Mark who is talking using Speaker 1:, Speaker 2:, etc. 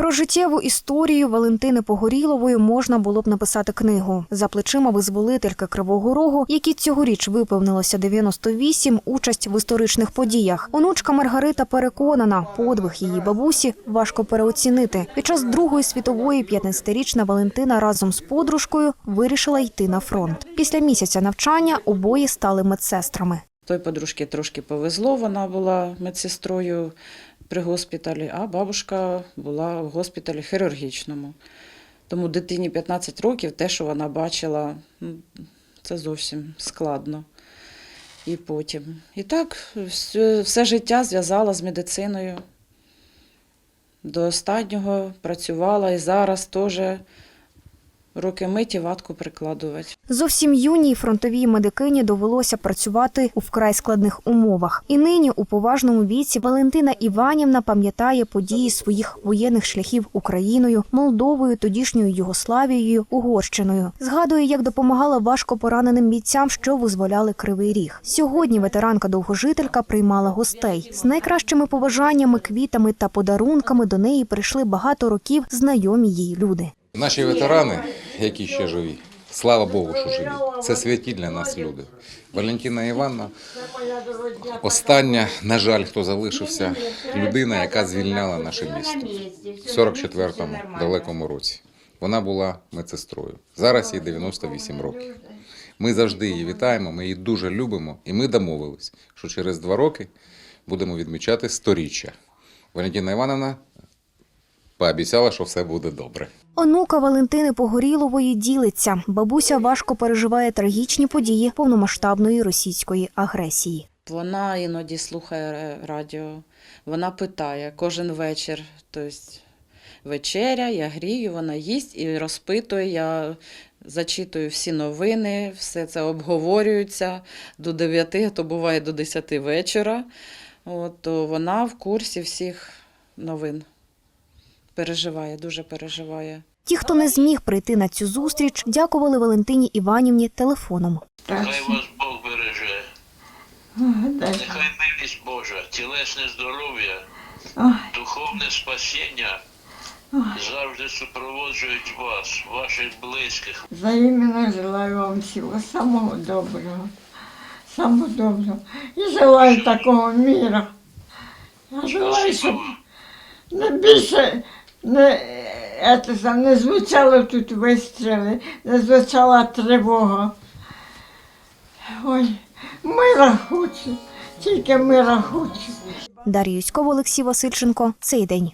Speaker 1: Про життєву історію Валентини Погорілової можна було б написати книгу. За плечима визволительки Кривого Рогу, які цьогоріч виповнилося 98, участь в історичних подіях. Онучка Маргарита переконана, подвиг її бабусі важко переоцінити. Під час Другої світової 15-річна Валентина разом з подружкою вирішила йти на фронт. Після місяця навчання обоє стали медсестрами.
Speaker 2: Той подружки трошки повезло, вона була медсестрою при госпіталі, а бабушка була в госпіталі хірургічному. Тому дитині 15 років те, що вона бачила, ну, це зовсім складно. І потім. І так, все, життя зв'язала з медициною. До останнього працювала і зараз теж руки миті ватку прикладувати.
Speaker 1: Зовсім юній фронтовій медикині довелося працювати у вкрай складних умовах. І нині у поважному віці Валентина Іванівна пам'ятає події своїх воєнних шляхів Україною, Молдовою, тодішньою Югославією, Угорщиною. Згадує, як допомагала важко пораненим бійцям, що визволяли Кривий Ріг. Сьогодні ветеранка довгожителька приймала гостей з найкращими побажаннями, квітами та подарунками. До неї прийшли багато років знайомі їй люди.
Speaker 3: Наші ветерани, які ще живі, слава Богу, що живі. Це святі для нас люди. Валентина Івановна, остання, на жаль, хто залишився, людина, яка звільняла наше місто в 44-му далекому році. Вона була медсестрою. Зараз їй 98 років. Ми завжди її вітаємо, ми її дуже любимо, і ми домовились, що через два роки будемо відмічати сторіччя. Валентина Івановна пообіцяла, що все буде добре.
Speaker 1: Онука Валентини Погорілової ділиться. Бабуся важко переживає трагічні події повномасштабної російської агресії.
Speaker 2: Вона іноді слухає радіо, вона питає кожен вечір. Тобто вечеря, я грію, вона їсть і розпитує. Я зачитую всі новини, все це обговорюється до 9, а то буває до 10 вечора. От, то вона в курсі всіх новин. Переживає, дуже переживає.
Speaker 1: Ті, хто не зміг прийти на цю зустріч, дякували Валентині Іванівні телефоном.
Speaker 4: Хай вас Бог береже. Нехай милість Божа, тілесне здоров'я, духовне спасіння завжди супроводжують вас, ваших близьких.
Speaker 5: Взаимно желаю вам всего самого доброго. Самого доброго. І желаю такого мира. Я желаю, щоб не більше не, это, сам, не звучало тут вистріли, не звучала тривога. Ой, мира хоче, тільки мира хоче.
Speaker 1: Дар'я Юськова, Олексій Васильченко. Цей день.